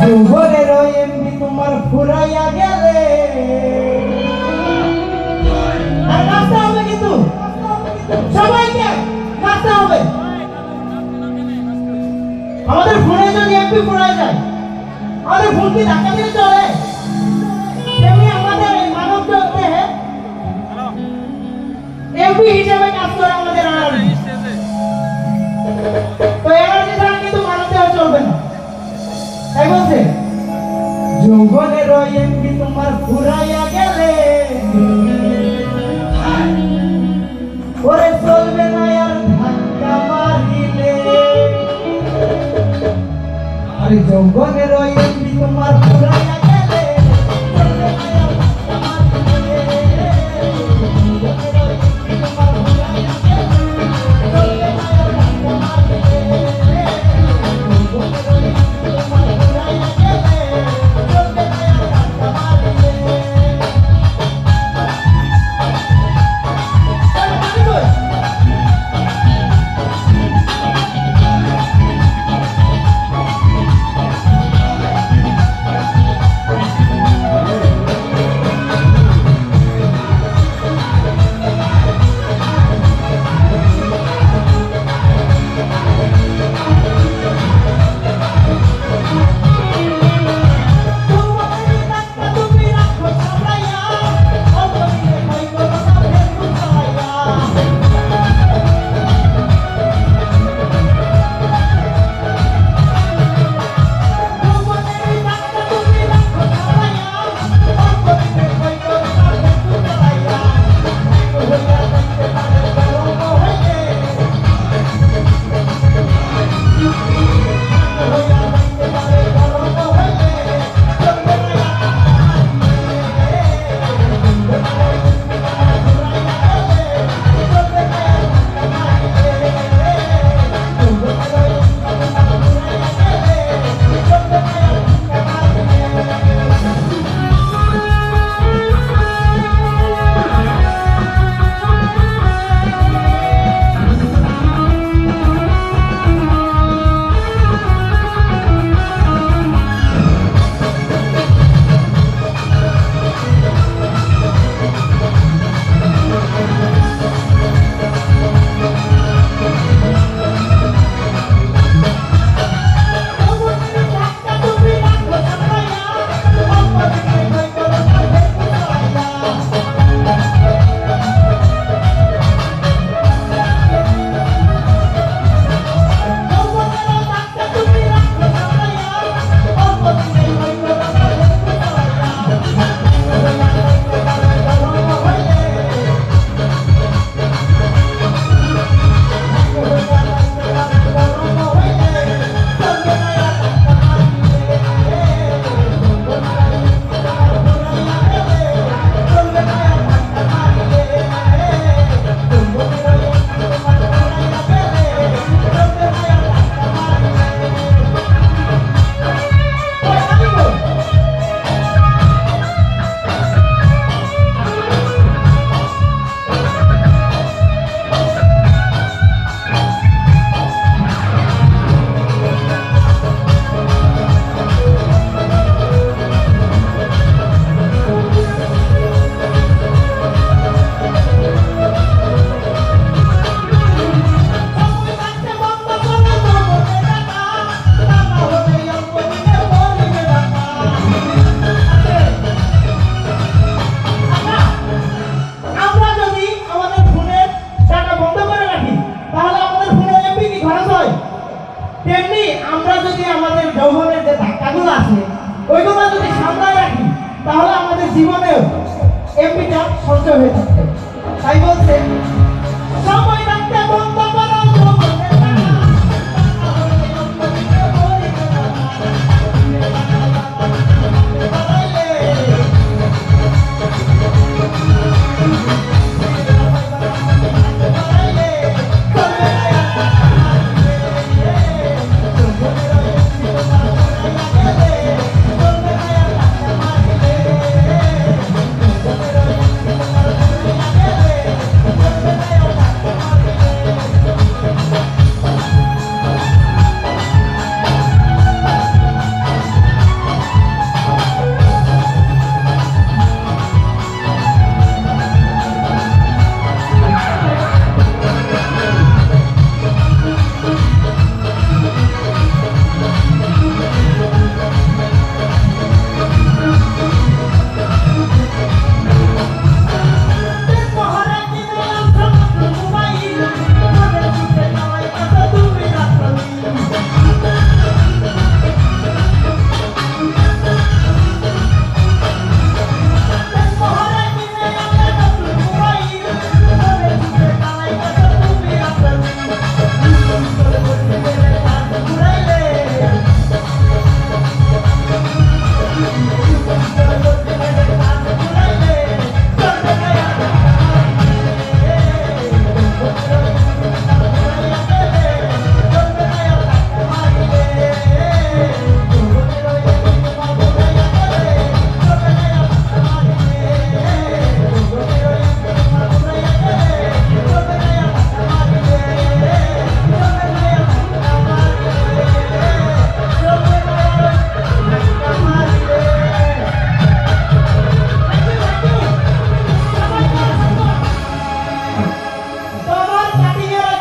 যৌবনের এমবি তোমার ফুরাইয়া গেলে। আর নাচতে হবে আমাদের ফোনে যদি এমপি ফুরাই যায়, আমাদের ফোন কি ধাক্কা দিলে চলে। যৌবনের এমপি তোমার ফুরাইয়া গেলে ওরে চলবে না আর ধাক্কা মারিলে আরে যৌবনের এমপি তোমার ফুরাইয়া তেমনি আমরা যদি আমাদের যৌবনের যে ধাক্কাগুলো আছে, ওইগুলো যদি সামলায় রাখি, তাহলে আমাদের জীবনেও এমনিটা সঞ্চয় হয়ে থাকবে। তাই বলছে, সময়